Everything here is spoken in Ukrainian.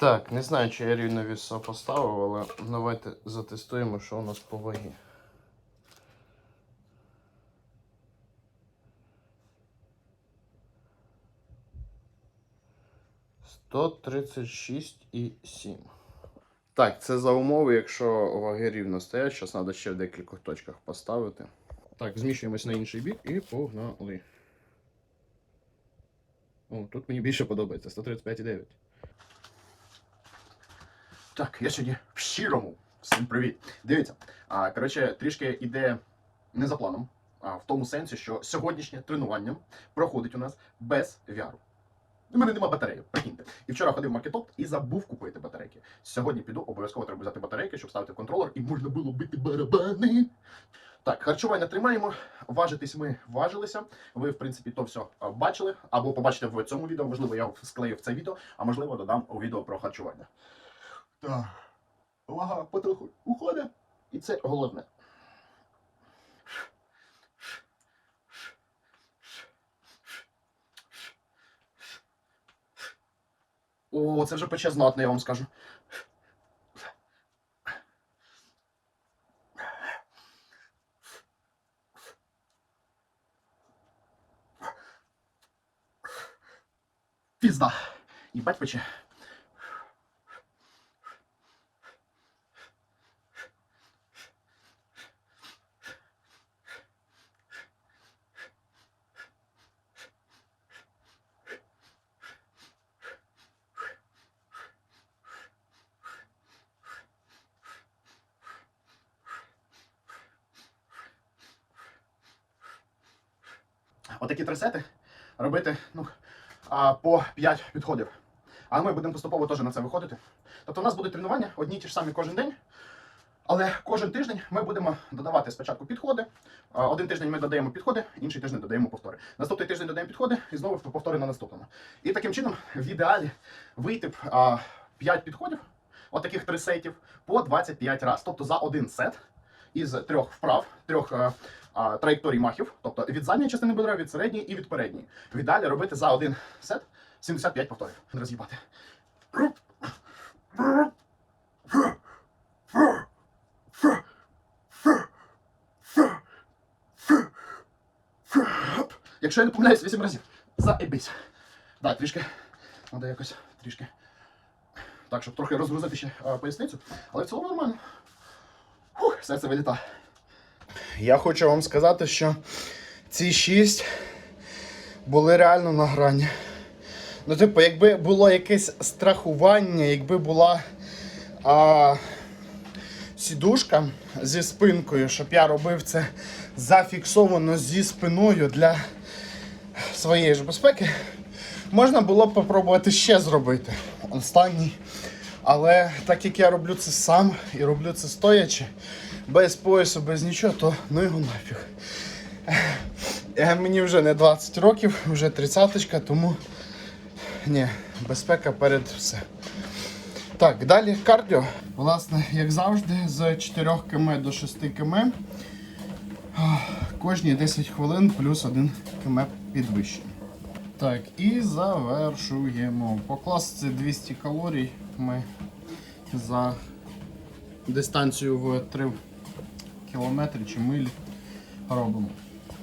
Так, не знаю, чи я рівно віса поставив, але давайте затестуємо, що у нас по вагі. Сто тридцять шість і сім. Так, це за умови, якщо ваги рівно стоять. Зараз треба ще в декількох точках поставити. Так, зміщуємось на інший бік і погнали. О, тут мені більше подобається. 135,9. Так, я сьогодні в щирому. Всім привіт. Дивіться, а, коротше, трішки іде не за планом, а в тому сенсі, що сьогоднішнє тренування проходить у нас без VR. У мене нема батареї, прикиньте. І вчора ходив в маркетоп і забув купити батарейки. Сьогодні піду, обов'язково треба взяти батарейки, щоб ставити контролер, і можна було бити барабани. Так, харчування тримаємо. Важитись ми важилися. Ви, в принципі, то все бачили, або побачите в цьому відео. Можливо, я склеїв це відео, а можливо, додам у відео про харчування. Так. Вага потроху уходить. І це головне. О, це вже пече я вам скажу. Пізда. Їбать пече. Отакі тресети робити ну, по 5 підходів. А ми будемо поступово теж на це виходити. Тобто у нас будуть тренування одні й ті ж самі кожен день. Але кожен тиждень ми будемо додавати спочатку підходи. Один тиждень ми додаємо підходи, інший тиждень додаємо повтори. Наступний тиждень додаємо підходи і знову повтори на наступному. І таким чином, в ідеалі, вийти б 5 підходів, отаких три сетів, по 25 разів. Тобто за один сет із трьох вправ, трьох а, а, траєкторій махів, тобто від задньої частини бедра, від середньої і від передньої. В ідеалі робити за один сет 75 повторів. Роз'їбати. Якщо я не помиляюсь, 8 разів. Заебись. Так, трішки. Треба якось трішки. Так, щоб трохи розгрузити ще а, поясницю. Але в цілому нормально. Фух, серце вилітає. Я хочу вам сказати, що ці шість були реально на грані. Ну, типу, якби було якесь страхування, якби була а, сідушка зі спинкою, щоб я робив це зафіксовано зі спиною для своєї ж безпеки, можна було б попробувати ще зробити останній. Але так як я роблю це сам і роблю це стоячи, без поясу, без нічого, то ну його нафіг. Мені вже не 20 років, вже 30-ка, тому ні, безпека перед все. Так, далі кардіо. Власне, як завжди, з 4 км до 6 км. Кожні 10 хвилин плюс 1 км підвищення. Так, і завершуємо. По класиці 200 калорій ми за дистанцію в 3 кілометри чи миль робимо.